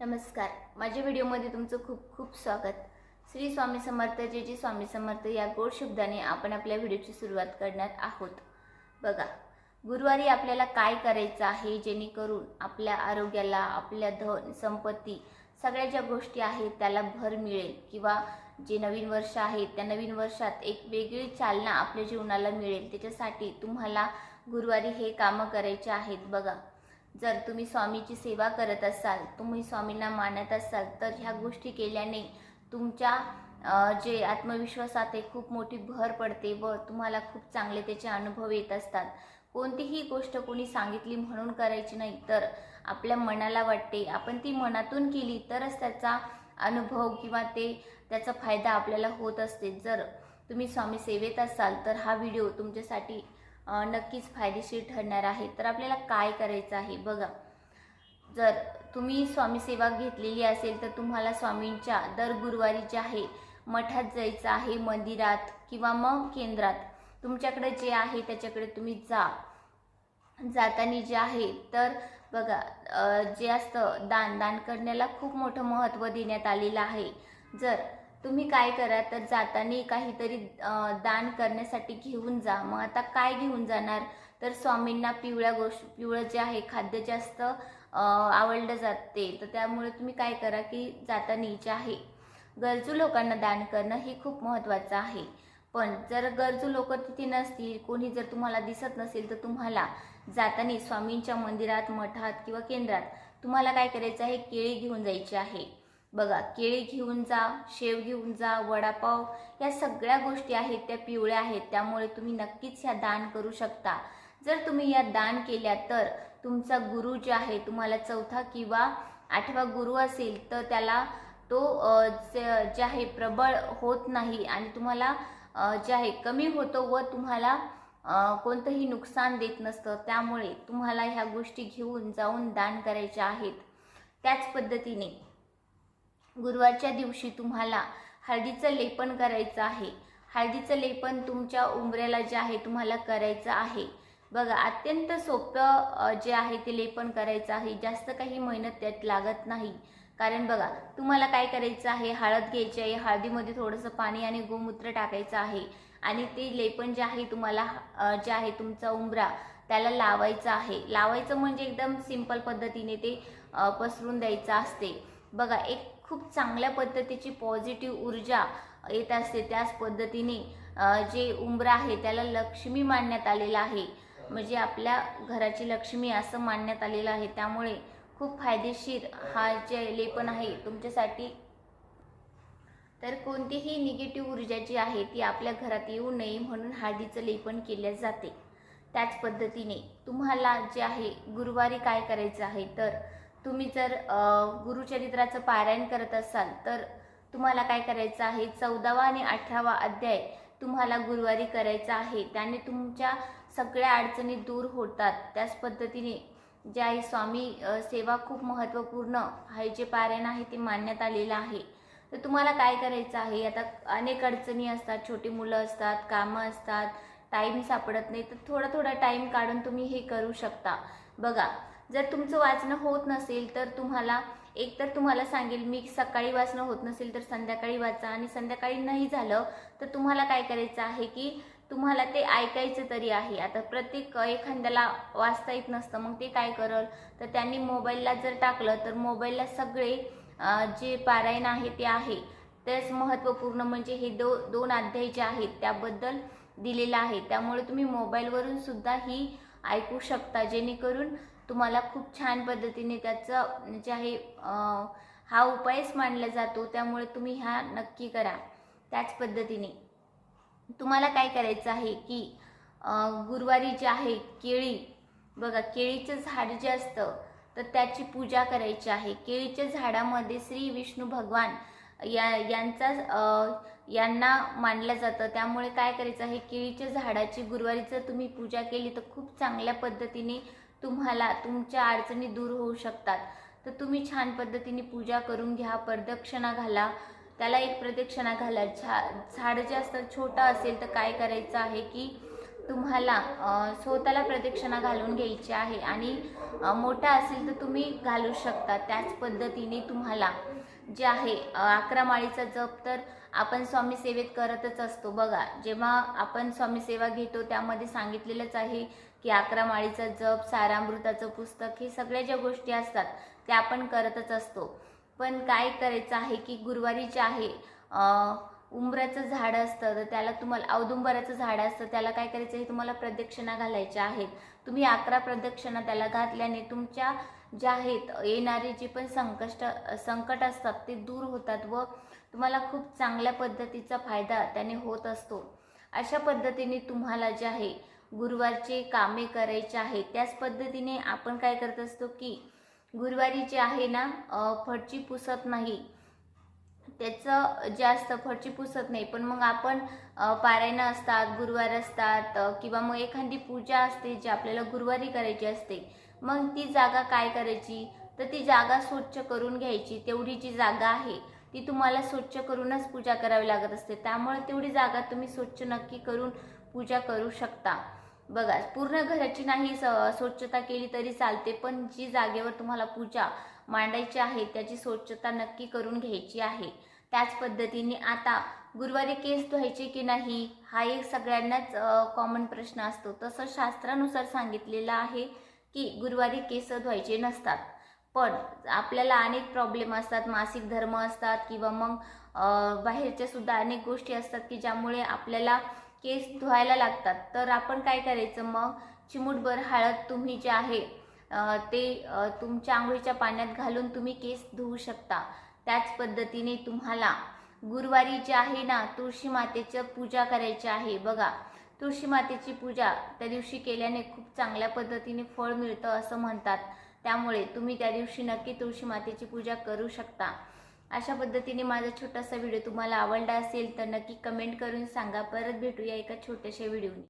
नमस्कार. माझ्या व्हिडिओमध्ये तुमचं खूप खूप स्वागत. श्री स्वामी समर्थ जे जी स्वामी समर्थ या गोड शब्दाने आपण आपल्या व्हिडिओची सुरुवात करणार आहोत. बघा गुरुवारी आपल्याला काय करायचं आहे जेणेकरून आपल्या आरोग्याला आपल्या धन संपत्ती सगळ्या ज्या गोष्टी आहेत त्याला भर मिळेल किंवा जे नवीन वर्ष आहे त्या नवीन वर्षात एक वेगळी चालना आपल्या जीवनाला मिळेल. त्याच्यासाठी तुम्हाला गुरुवारी हे कामं करायचे आहेत. बघा जर तुम्ही स्वामीची सेवा करत असाल तुम्ही स्वामींना मानत असाल तर ह्या गोष्टी केल्याने तुमच्या जे आत्मविश्वासात आहे खूप मोठी भर पडते व तुम्हाला खूप चांगले त्याचे अनुभव येत असतात. कोणतीही गोष्ट कोणी सांगितली म्हणून करायची नाही तर आपल्या मनाला वाटते. आपण ती मनातून केली तरच त्याचा अनुभव किंवा ते त्याचा फायदा आपल्याला होत असते. जर तुम्ही स्वामी सेवेत असाल तर हा व्हिडिओ तुमच्यासाठी नक्कीच फायदेशीर ठरणार आहे. तर आपल्याला काय करायचं आहे? बघा. जर तुम्ही स्वामी सेवा घेतलेली असेल तर तुम्हाला स्वामींच्या दर गुरुवारी जे आहे मठात जायचं आहे मंदिरात किंवा मग केंद्रात. तुमच्याकडे जे आहे त्याच्याकडे तुम्ही जा. जाताना जे आहे तर बघा जे असतं दान दान करण्याला खूप मोठं महत्त्व देण्यात आलेलं आहे. जर तुम्ही काय करा तर जाताना काहीतरी दान करण्यासाठी घेऊन जा. मग आता काय घेऊन जाणार? तर स्वामींना पिवळ्या गोष्ट पिवळं जे आहे खाद्य जास्त आवडलं जाते तर त्यामुळे तुम्ही काय करा की जाताना जे आहे गरजू लोकांना दान करणं हे खूप महत्त्वाचं आहे. पण जर गरजू लोक तिथे नसतील कोणी जर तुम्हाला दिसत नसेल तर तुम्हाला जाताना स्वामींच्या मंदिरात मठात किंवा केंद्रात तुम्हाला काय करायचं आहे? केळी घेऊन जायची आहे. बघा केळी घेऊन जा शेव घेऊन जा वडापाव या सगळ्या गोष्टी आहेत त्या पिवळ्या आहेत त्यामुळे तुम्ही नक्कीच ह्या दान करू शकता. जर तुम्ही या दान केल्या तर तुमचा गुरु जे आहे तुम्हाला चौथा किंवा आठवा गुरु असेल तर त्याला तो जे जे आहे प्रबळ होत नाही आणि तुम्हाला जे आहे कमी होतो व तुम्हाला कोणतंही नुकसान देत नसतं. त्यामुळे तुम्हाला ह्या गोष्टी घेऊन जाऊन दान करायच्या आहेत. त्याच पद्धतीने गुरुवारच्या दिवशी तुम्हाला हळदीचं लेपन करायचं आहे. हळदीचं लेपन तुमच्या उंबऱ्याला जे आहे तुम्हाला करायचं आहे. बघा अत्यंत सोपं जे आहे ते लेपन करायचं आहे. जास्त काही मेहनत त्यात लागत नाही. कारण बघा तुम्हाला काय करायचं आहे? हळद घ्यायची आहे. हळदीमध्ये थोडंसं पाणी आणि गोमूत्र टाकायचं आहे. आणि ते लेपन जे आहे तुम्हाला जे आहे तुमचा उंबरा त्याला लावायचं आहे. लावायचं म्हणजे एकदम सिंपल पद्धतीने ते पसरून द्यायचं असते. बघा एक खूप चांगल्या पद्धतीची पॉझिटिव्ह ऊर्जा येत असते. त्याच पद्धतीने जे उंबरा आहे त्याला लक्ष्मी मानण्यात आलेलं आहे. म्हणजे आपल्या घराची लक्ष्मी असं मानण्यात आलेलं आहे. त्यामुळे खूप फायदेशीर हा जे लेपन आहे तुमच्यासाठी. तर कोणतीही निगेटिव्ह ऊर्जा जी आहे ती आपल्या घरात येऊ नये म्हणून हळदीचं लेपन केले जाते. त्याच पद्धतीने तुम्हाला जे आहे गुरुवारी काय करायचं आहे तर तुम्ही जर गुरुचरित्राचं पारायण करत असाल तर तुम्हाला काय करायचं आहे? चौदावा आणि अठरावा अध्याय तुम्हाला गुरुवारी करायचा आहे. त्याने तुमच्या सगळ्या अडचणी दूर होतात. त्याच पद्धतीने जे आहे स्वामी सेवा खूप महत्त्वपूर्ण आहे जे पारायण आहे ते मानण्यात आलेलं आहे. तर तुम्हाला काय करायचं आहे? आता अनेक अडचणी असतात छोटी मुलं असतात कामं असतात टाईम सापडत नाही तर थोडा थोडा टाईम काढून तुम्ही हे करू शकता. बघा जर तुमचं वाचणं होत नसेल तर तुम्हाला एक तर तुम्हाला सांगेल मी सकाळी वाचणं होत नसेल तर संध्याकाळी वाचा. आणि संध्याकाळी नाही झालं तर तुम्हाला काय करायचं आहे की तुम्हाला ते ऐकायचं तरी आहे. आता प्रत्येक एखाद्याला वाचता येत नसतं मग ते काय करल? तर त्यांनी मोबाईलला जर टाकलं तर मोबाईलला सगळे जे पारायण आहे ते आहे. तेच महत्त्वपूर्ण म्हणजे हे दो दोन अध्याय जे आहेत त्याबद्दल दिलेलं आहे. त्यामुळे तुम्ही मोबाईलवरून सुद्धा ही ऐकू शकता जेणेकरून तुम्हाला खूप छान पद्धतीने त्याचं जे आहे हा उपायच मानला जातो त्यामुळे तुम्ही हा नक्की करा. त्याच पद्धतीने. तुम्हाला काय करायचं आहे की गुरुवारी जे आहे केळी बघा केळीचं झाड जे असतं तर त्याची पूजा करायची आहे. केळीच्या झाडामध्ये श्री विष्णू भगवान या यांचा यांना मानलं जातं. त्यामुळे काय करायचं आहे केळीच्या झाडाची गुरुवारी जर तुम्ही पूजा केली तर खूप चांगल्या पद्धतीने तुम्हाला तुमच्या अडचणी दूर होऊ शकतात. तर तुम्ही छान पद्धतीने पूजा करून घ्या प्रदक्षिणा घाला. त्याला एक प्रदक्षिणा घाला. झा झाड जे असतं छोटं असेल तर काय करायचं आहे की तुम्हाला स्वतःला प्रदक्षिणा घालून घ्यायची आहे आणि मोठा असेल तर तुम्ही घालू शकता. त्याच पद्धतीने तुम्हाला जे आहे अकरा माळीचा जप तर आपण स्वामी सेवेत करतच असतो. बघा जेव्हा आपण स्वामी सेवा घेतो त्यामध्ये सांगितलेलंच आहे की अकरा माळीचा जप सारामृताचं पुस्तक हे सगळ्या ज्या गोष्टी असतात त्या आपण करतच असतो. पण काय करायचं आहे की गुरुवारी जे आहे उंबराचं झाड असतं तर त्याला तुम्हाला औदुंबराचं झाड असतं त्याला काय करायचं आहे तुम्हाला प्रदक्षिणा घालायच्या आहेत. तुम्ही अकरा प्रदक्षिणा त्याला घातल्याने तुमच्या ज्या आहेत येणारे जे पण संकष्ट संकट असतात ते दूर होतात व तुम्हाला खूप चांगल्या पद्धतीचा फायदा त्याने होत असतो. अशा पद्धतीने तुम्हाला जे आहे गुरुवारचे कामे करायचे आहे त्याच पद्धतीने आपण काय करत असतो की गुरुवारी जे आहे ना फडची पुसत नाही. त्याचं जास्त असतं फरची पुसत नाही. पण मग आपण पारायणं असतात गुरुवार असतात किंवा मग एखादी पूजा असते जी आपल्याला गुरुवारी करायची असते मग ती जागा काय करायची? तर ती जागा स्वच्छ करून घ्यायची. तेवढी जी जागा आहे ती तुम्हाला स्वच्छ करूनच पूजा करावी लागत असते. त्यामुळे तेवढी जागा तुम्ही स्वच्छ नक्की करून पूजा करू शकता. बघा पूर्ण घराची नाही स- स्वच्छता केली तरी चालते पण जी जागेवर तुम्हाला पूजा मांडायची आहे त्याची स्वच्छता नक्की करून घ्यायची आहे. त्याच पद्धतीने आता गुरुवारी केस धुवायचे की नाही हा एक सगळ्यांनाच कॉमन प्रश्न असतो. तसं शास्त्रानुसार सांगितलेलं आहे की गुरुवारी केस धुवायचे नसतात. पण आपल्याला अनेक प्रॉब्लेम असतात मासिक धर्म असतात किंवा मग बाहेरच्या सुद्धा अनेक गोष्टी असतात की ज्यामुळे आपल्याला केस धुवायला लागतात. तर आपण काय करायचं मग? चिमूटभर हळद तुम्ही जे आहे ते तुमच्या आंघोळीच्या पाण्यात घालून तुम्ही केस धुवू शकता. त्याच पद्धतीने तुम्हाला गुरुवारी जे आहे ना तुळशी मातेचं पूजा करायची आहे. बघा तुळशी मातेची पूजा त्या दिवशी केल्याने खूप चांगल्या पद्धतीने फळ मिळतं असं म्हणतात. त्यामुळे तुम्ही त्या दिवशी नक्की तुळशी मातेची पूजा करू शकता. अशा पद्धतीने माझा छोटासा व्हिडिओ तुम्हाला आवडला असेल तर नक्की कमेंट करून सांगा. परत भेटूया एका छोट्याशा व्हिडिओने.